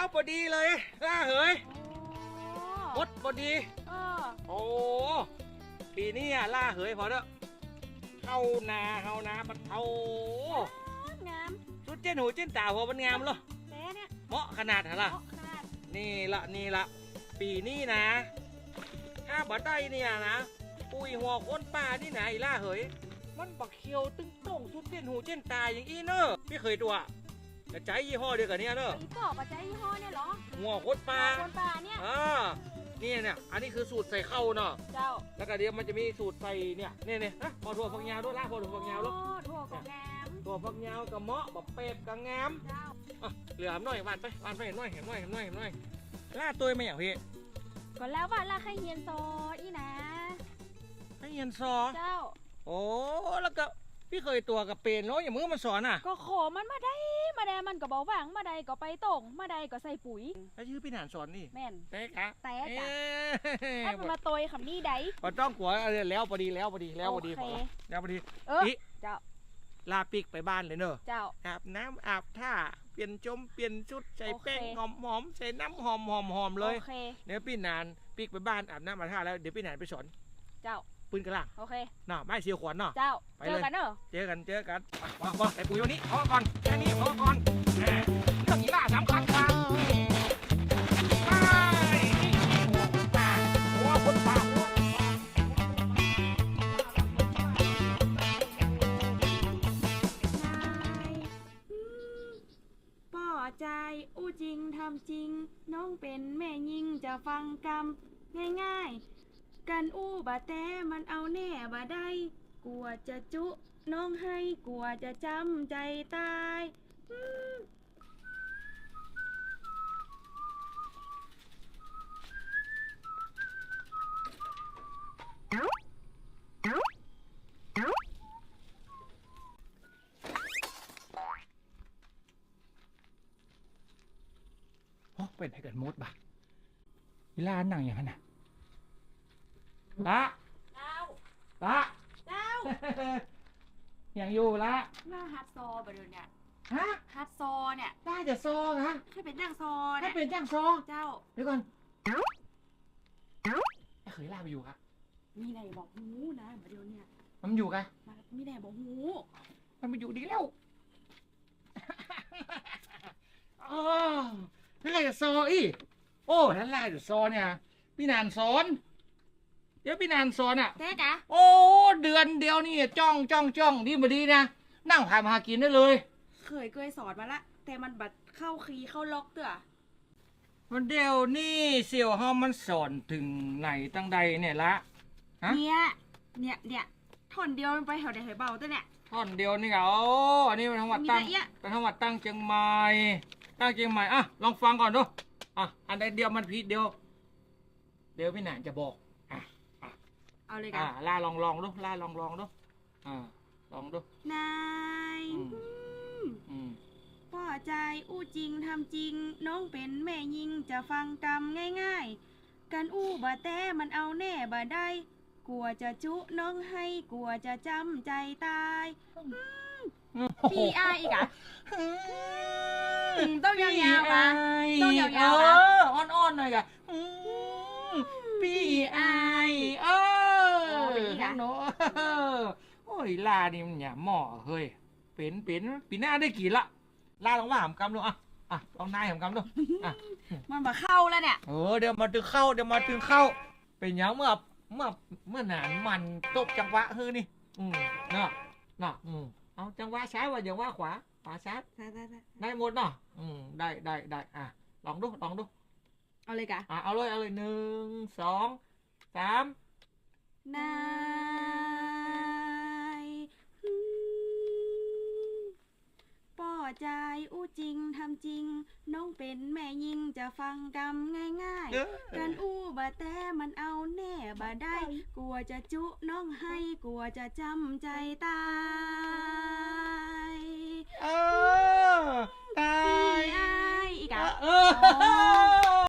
อดีเลยล่าเหยโอ้มดพอดี เออโอ้ปีนี้อะล่าเหยพอเด้อเข้านาเข้านาบัดเอางามสุดเจนหูเจนตาพอมันงามเหรอแซ่เนี่ยเหมาะขนาดเหรอล่ะ เหมาะขนาดนี่ละนี่ละปีนี้นะ ถ้าบัดได้เนี่ยนะ ปุยหัวคนป่านี่ไหนล่าเหย มันบักเขียวตึงโต้งสุดเจนหูเจนตาอย่างอีเนอะพี่เคยตัว แต่ใจยี่ห้อเดียวกันเนี่ยเนอะไอ้ปอกปัจจัยยี่ห้อเนี่ยเหรอหัวคนป่าคนป่าเนี่ยอ่านี่เนี่ยอันนี้คือสูตรใส่เข้าเนาะเจ้าแล้วก็เดี๋ยวมันจะมีสูตรใส่เนี่ยเนี่ยเนี่ยนะพอถั่วฝักยาวด้วยล่าพอถั่วฝักยาวด้วยโอ้ถั่วของงามถั่วฝักยาวกับเมาะแบบเป็ดกับงามเจ้าอะเหลือหน่อยวานไปวานไปเห็นหน่อยเห็นหน่อยเห็นหน่อยเห็นหน่อยล่าตัวไม่อย่างพี่ก่อนแล้วว่าลาใครเฮียนโซอีนะให้เรียนซอเจ้าโอ้แล้วก็ พี่เคยตัวกับเป็นเนาะอย่างมือมันสอนอะก็ขอมันมาได้ มาได้มันก็เบาหวังมาได้ก็ไปตรงมาได้ก็ใส่ปุ๋ย แล้วชื่อพี่หนานสอนนี่แม่นเต๊กะแต๊กอะเอ๊ให้มันมาโตยคำนี้ได้พอต้องกลัวเอาแล้วพอดีแล้วพอดีแล้วพอดีโอพเคอแล้วพอดีเอออีเจ้าลาปิกไปบ้านเลยเนอะเจ้าอาบน้ำอาบท่าเปลี่ยนจมเปลี่ยนชุดใส่โอเคแป้งหอมหอมๆใส่น้ำหอมหอมหอมๆเลยโอเคเดี๋ยวพี่นานปิกไปบ้านอาบน้ำอาบท่าแล้วเดี๋ยวพี่นานไปสอนเจ้า ปืนกระล่างโอเคเนาะไม่เสียวขวัญเนาะเจ้าไปเจเลอย กันเนอะเจอกันเจอกันมามาใส่ปุ๋ยวันนี้พอก่อนแค่นี้พอก่อนแหมเรื่องนี้น่าสำคัญกว่าไปป่าหัวคนป่าหัวป่อใจอู้จริงทำจริง น้องเป็นแม่ยิงจะฟังกำง่ายๆ กันอู้บาแต่มันเอาแน่บาได้ กลัวจะจุน้องให้กลัวจะจำใจตายอืมโอ้เป็นให้กันมดบ่ะเวลานั่งอย่างนั้นน่ะ ละเจ้าละเจ้าอย่างอยู่ละหน้าฮัดซอบ่เดี๋ยวเนี่ยฮะฮัดซอเนี่ยได้แต่ซอนะแค่เป็นนั่งซอถ้าเนี่ยเป็นจ้างซอเจ้าเดี๋ยวก่อนไอ้เคยล่าไปอยู่ครับมีไหนบอกหูนะบ่เดี๋ยวเนี่ยมันอยู่กันมามีไหนบอกหูมันมาอยู่ดีแล้วอ๋อนั่นแหละซออีโอ้นั่นแหละซอเนี่ยพี่นานสอนเดี๋ยวพี่นานสอนอะเต้กะโอ้เดือนเดียวนี่จ้องจ้องจ้องดีมาดีนะ นั่งพามาหากินได้เลย เคยเคยสอนมาละ แต่มันบัดเข้าคีย์เข้าล็อกเด้อมันเดียวนี่เสี่ยวเฮามันสอนถึงไหนตั้งใดเนี่ยละฮะเนี่ยเนี่ยเนี่ยท่อนเดียวมันไปแถวไหนแถวเบาเต้เนี่ยท่อนเดียวนี่ก็โอ้อันนี้เป็นจังหวัดมีตั้งแต่เอี้ยเป็นจังหวัดตั้งเชียงใหม่ตั้งเชียงใหม่อะลองฟังก่อนดูอะอันใดเดียวมันผิดเดียว เดี๋ยวพี่หนานจะบอกอะ เอาเลยอะกันล่าลองลองดูล่าลองลองดูอ่าลองดูนายอืมอืมอืมพ่อใจอู้จริงทำจริง น้องเป็นแม่ยิงจะฟังกรรมง่ายๆ กันอู้บาแต่มันเอาแน่บาได้ กลัวจะจุน้องให้กลัวจะจำใจตายพี่อายอีกอะมต้องยาวๆวะต้องยาวๆวะ เอออ่อนๆหน่อยกะอืมพี่ไอายเออ โอ้ยอีกอะ เนาะ โอ้ยลานี่มันอย่าหม้อเฮ้ยเป็นเป็นปีหน้าได้กี่ละลาลองว่าหามกำดูอะอะลองนายหามกำดูอะมันมาเข้าแล้วเนี่ยเออเดี๋ยวมาถึงเข้าเดี๋ยวมาถึงเข้า เป็นหยังเมื่อเมื่อเมื่อนานมันตบจังหวะฮือนี่ อืมเนาะเนาะอืมเอาจังหวะซ้ายว่าอย่างว่าขวาขวาซ้ายได้หมดเนาะอืมได้ได้ได้อะลองดูลองดูเอาเลยกะอะเอาเลยเอาเลยหนึ่งสองสามนายอืมป่อ ใจอู้จริงทำจริง น้องเป็นแม่ยิงจะฟังกรรมง่ายเออๆกันอู้บาแต่มันเอาแน่บาได้ กลัวจะจุน้องให้กลัวจะจำใจตายเออตายพี่อายอีกอะเออ